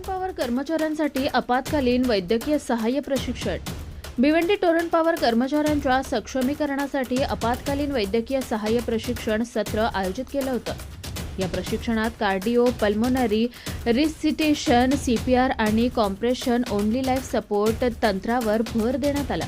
Torrent power कर्मचाऱ्यांसाठी आपत्कालीन वैद्यकीय सहाय्य प्रशिक्षण. भिवंडी टोरंट पॉवर कर्मचाऱ्यांच्या सक्षमीकरणासाठी आपत्कालीन वैद्यकीय सहाय्य प्रशिक्षण सत्र आयोजित केलं होतं. या प्रशिक्षणात कार्डिओ पल्मोनरी रिसिटेशन सीपीआर आणि कॉम्प्रेशन ओनली लाईफ सपोर्ट तंत्रावर भर देण्यात आला.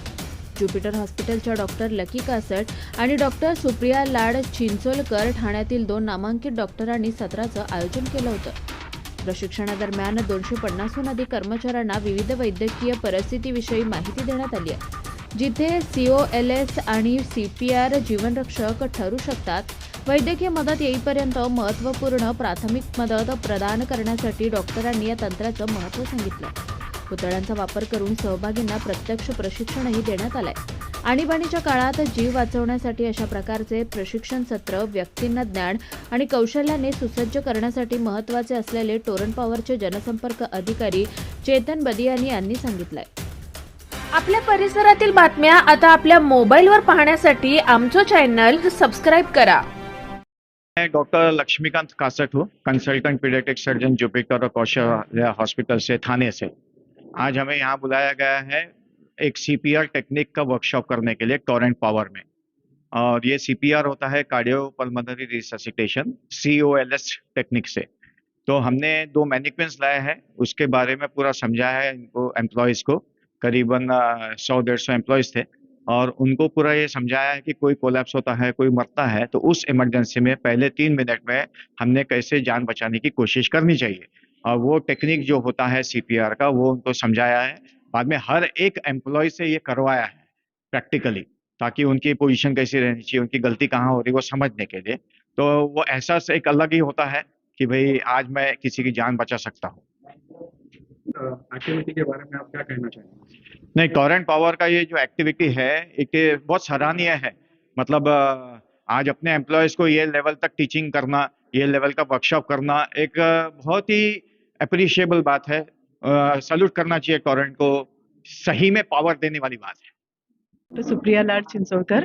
ज्युपिटर हॉस्पिटलच्या डॉक्टर लकी कासट आणि डॉक्टर सुप्रिया लाड चिंचोलकर ठाण्यातील दोन नामांकित डॉक्टरांनी सत्राचं आयोजन केलं होतं. प्रशिक्षणादरम्यान दोनशे पन्नासहून अधिक कर्मचाऱ्यांना विविध वैद्यकीय परिस्थितीविषयी माहिती देण्यात आली आहे. जिथे सीओ एल एस आणि सी पी आर जीवनरक्षक ठरू शकतात वैद्यकीय मदत येईपर्यंत महत्त्वपूर्ण प्राथमिक मदत प्रदान करण्यासाठी डॉक्टरांनी या तंत्राचं महत्त्व सांगितलं. पुतळ्यांचा वापर करून सहभागींना प्रत्यक्ष प्रशिक्षणही देण्यात आलं आहे आणीबाणीच्या काळात जीव वाचवण्यासाठी अशा प्रकारचे प्रशिक्षण सत्र व्यक्तींना ज्ञान आणि कौशल्याने सुसज्ज करण्यासाठी महत्त्वाचे असलेले टोरन पॉवरचे जनसंपर्क अधिकारी चेतन बदियानी यांनी सांगितलंय. आपल्या परिसरातील बातम्या आता आपल्या मोबाईलवर पाहण्यासाठी आमचं चॅनल सबस्क्राईब करा. मैं डॉक्टर लक्ष्मीकांत कासट हूँ कंसल्टेंट पीडियाट्रिक सर्जन जुपिटर और कौशल हॉस्पिटल से थाने से। आज हमें यहाँ बुलाया गया है एक सीपीआर टेक्निक का वर्कशॉप करने के लिए टोरेंट पावर में। और ये सीपीआर होता है cardio pulmonary resuscitation COLS technique से। तो हमने दो मैनिक्वेंस लाए हैं, उसके बारे में पूरा समझाया है इनको एम्प्लॉयज़ को। करीबन सौ, डेढ़ सौ एम्प्लॉयज़ थे। और उनको पूरा ये समझाया है कि कोई कोलैप्स होता है, कोई मरता है तो उस इमरजेंसी में पहले तीन मिनट में हमने कैसे जान बचाने की कोशिश करनी चाहिए। और वो टेक्निक जो होता है सीपीआर का, वो उनको समझाया है। बाद में हर एक एम्प्लॉय से ये करवाया है प्रैक्टिकली ताकि उनकी पोजीशन कैसी रहनी चाहिए उनकी गलती कहाँ हो रही है वो समझने के लिए। तो वो एहसास एक अलग ही होता है कि भाई आज मैं किसी की जान बचा सकता हूँ। एक्टिविटी के बारे में आप क्या कहना चाहेंगे? नहीं टोरेंट पावर का ये जो एक्टिविटी है एक बहुत सराहनीय है। मतलब आज अपने एम्प्लॉयज़ को ये लेवल तक टीचिंग करना ये लेवल का वर्कशॉप करना एक बहुत ही अप्रिशिएबल बात है। सल्यूट करना चाहिए टोरेंट को। सही में पावर देने वाली बात है। डॉक्टर सुप्रिया लाड चिंचोळकर.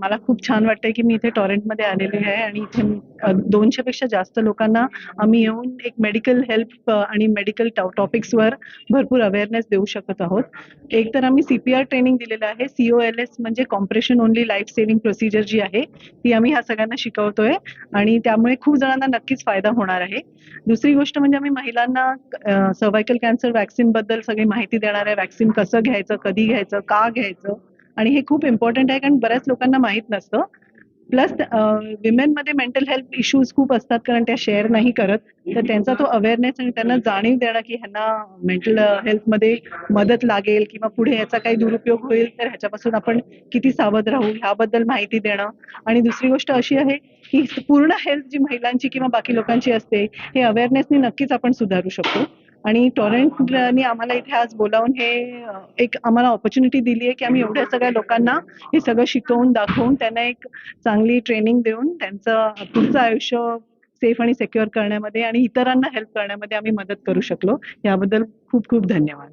मला खूप छान वाटतंय की मी इथे टॉरेंटमध्ये आलेली आहे आणि इथे दोनशे पेक्षा जास्त लोकांना आम्ही येऊन एक मेडिकल हेल्प आणि मेडिकल टॉपिक्सवर भरपूर अवेअरनेस देऊ शकत आहोत. एक तर आम्ही सीपीआर ट्रेनिंग दिलेलं आहे. सीओ एल एस म्हणजे compression only life saving procedure जी आहे ती आम्ही ह्या सगळ्यांना शिकवतोय आणि त्यामुळे खूप जणांना नक्कीच फायदा होणार आहे. दुसरी गोष्ट म्हणजे आम्ही महिलांना सर्वायकल कॅन्सर वॅक्सिनबद्दल सगळी माहिती देणार आहे. वॅक्सिन कसं घ्यायचं कधी घ्यायचं का घ्यायचं आणि हे खूप इम्पॉर्टंट आहे कारण बऱ्याच लोकांना माहीत नसतं. प्लस विमेनमध्ये मेंटल हेल्थ इश्यूज खूप असतात कारण त्या शेअर नाही करत. तर त्यांचा तो अवेअरनेस आणि त्यांना जाणीव देणं की ह्यांना मेंटल हेल्थमध्ये मदत लागेल किंवा पुढे याचा काही दुरुपयोग होईल तर ह्याच्यापासून आपण किती सावध राहू ह्याबद्दल माहिती देणं. आणि दुसरी गोष्ट अशी आहे की पूर्ण हेल्थ जी महिलांची किंवा बाकी लोकांची असते हे अवेअरनेसनी नक्कीच आपण सुधारू शकतो. आणि टॉरेंटनी आम्हाला इथे आज बोलावून हे एक आम्हाला ऑपॉर्च्युनिटी दिली आहे की आम्ही एवढ्या सगळ्या लोकांना हे सगळं शिकवून दाखवून त्यांना एक चांगली ट्रेनिंग देऊन त्यांचं पुढचं आयुष्य सेफ आणि सेक्युअर करण्यामध्ये आणि इतरांना हेल्प करण्यामध्ये आम्ही मदत करू शकलो. याबद्दल खूप खूप धन्यवाद.